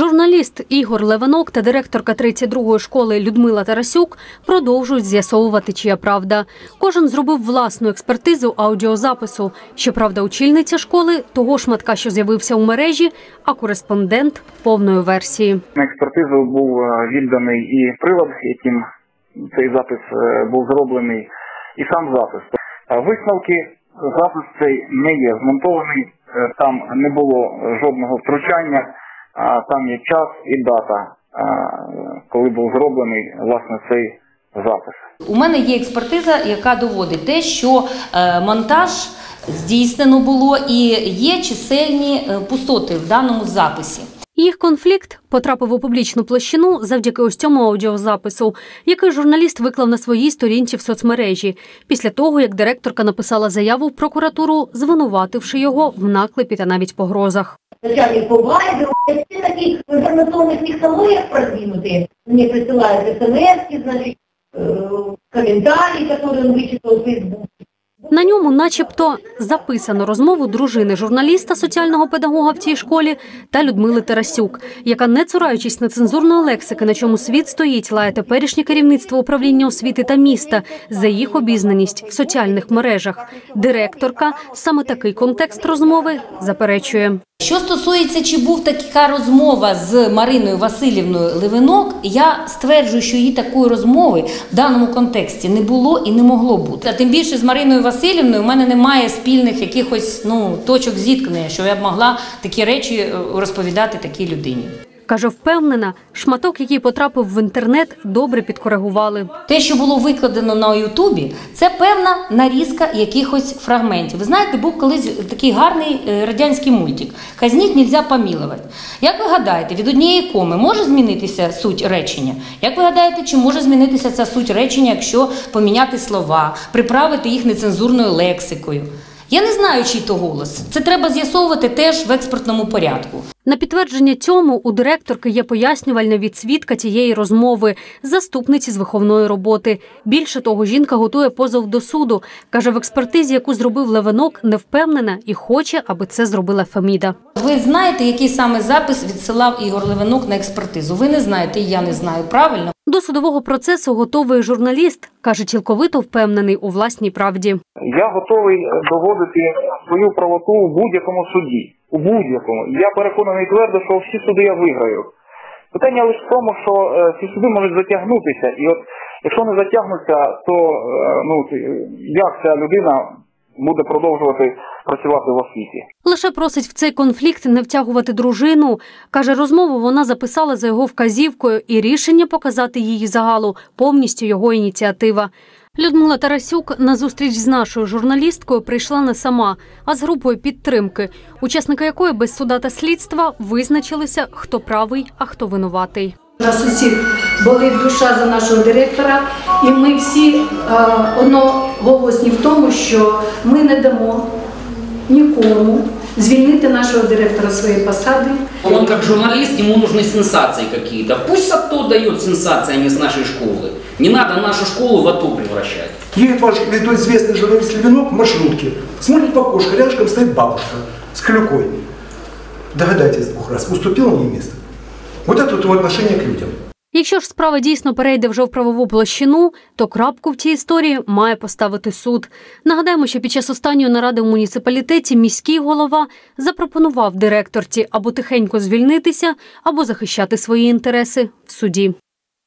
Журналіст Ігор Леванок та директорка 32-ї школи Людмила Тарасюк продовжують з'ясовувати, чия правда. Кожен зробив власну експертизу аудіозапису. Щоправда, очільниця школи того шматка, що з'явився у мережі, а кореспондент повної версії. На експертизу був е, відданий і прилад, яким цей запис е, був зроблений, і сам запис. Е, Висновки запис цей не є змонтований, там не було жодного втручання, а там є час і дата, коли був зроблений власне цей запис. У мене є експертиза, яка доводить те, що е, монтаж здійснено було і є чисельні е, пустоти в даному записі. Їх конфлікт потрапив у публічну площину завдяки ось цьому аудіозапису, який журналіст виклав на своїй сторінці в соцмережі після того, як директорка написала заяву в прокуратуру, звинувативши його в наклепі та навіть погрозах. начальник по Вайберу, все такие в информационных технологиях продвинутые. Мне присылают смс, значит, э, комментарии, которые он вычитал в Фейсбуке. На ньому, начебто, записано розмову дружини журналіста, соціального педагога в цій школі та Людмили Тарасюк, яка, не цураючись нецензурної лексики, на чому світ стоїть, лає теперішнє керівництво управління освіти та міста за їх обізнаність в соціальних мережах. Директорка саме такий контекст розмови заперечує. Що стосується, чи був така розмова з Мариною Васильівною Левинок, я стверджую, що її такої розмови в даному контексті не було і не могло бути. А тим більше з Мариною Васильівною у мене немає спільних якихось ну точок зіткнення, що я б могла такі речі е, розповідати такій людині. Каже, впевнена, шматок, який потрапив в інтернет, добре підкоригували. Те, що було викладено на Ютубі, це певна нарізка якихось фрагментів. Ви знаєте, був колись такий гарний е, радянський мультик Казніть нельзя помілувати. Як ви гадаєте, від однієї коми може змінитися суть речення? Як ви гадаєте, чи може змінитися ця суть речення, якщо поміняти слова, приправити їх нецензурною лексикою? Я не знаю, чий то голос. Це треба з'ясовувати теж в експертному порядку. На підтвердження цьому у директорки є пояснювальна від свідка тієї розмови, заступниці з виховної роботи. Більше того, жінка готує позов до суду. Каже, в експертизі, яку зробив Левинок, не впевнена і хоче, аби це зробила Феміда. Ви знаєте, який саме запис відсилав Ігор Левинок на експертизу? Ви не знаєте, і я не знаю правильно. До судового процесу готовий журналіст, каже, цілковито впевнений у власній правді. Я готовий доводити свою правоту у будь-якому суді. У будь-якому. Я переконаний твердо, що всі суди я виграю. Питання лише в тому, що е, ці суди можуть затягнутися. І от якщо не затягнуться, то е, ну як ця людина буде продовжувати працювати в освіті? Лише просить в цей конфлікт не втягувати дружину. Каже, розмову вона записала за його вказівкою, і рішення показати її загалу повністю його ініціатива. Людмила Тарасюк на зустріч з нашою журналісткою прийшла не сама, а з групою підтримки, учасники якої без суда та слідства визначилися, хто правий, а хто винуватий. У нас усіх болить душа за нашого директора, і ми всі е, одноголосні в тому, що ми не дамо нікому звільнити нашого директора з своєї посади. Он как журналист, ему нужны сенсации какие-то. Пусть АТО дает сенсации, а не с нашей школы. Не надо нашу школу в АТО превращать. Едет ваш ведь известный журналист Левинок в маршрутке, смотрит в окошко, рядышком стоит бабушка с клюкой. Догадайтесь двух раз, уступила мне место. Вот это вот его отношение к людям. Якщо ж справа дійсно перейде вже в правову площину, то крапку в цій історії має поставити суд. Нагадаємо, що під час останньої наради в муніципалітеті міський голова запропонував директорці або тихенько звільнитися, або захищати свої інтереси в суді.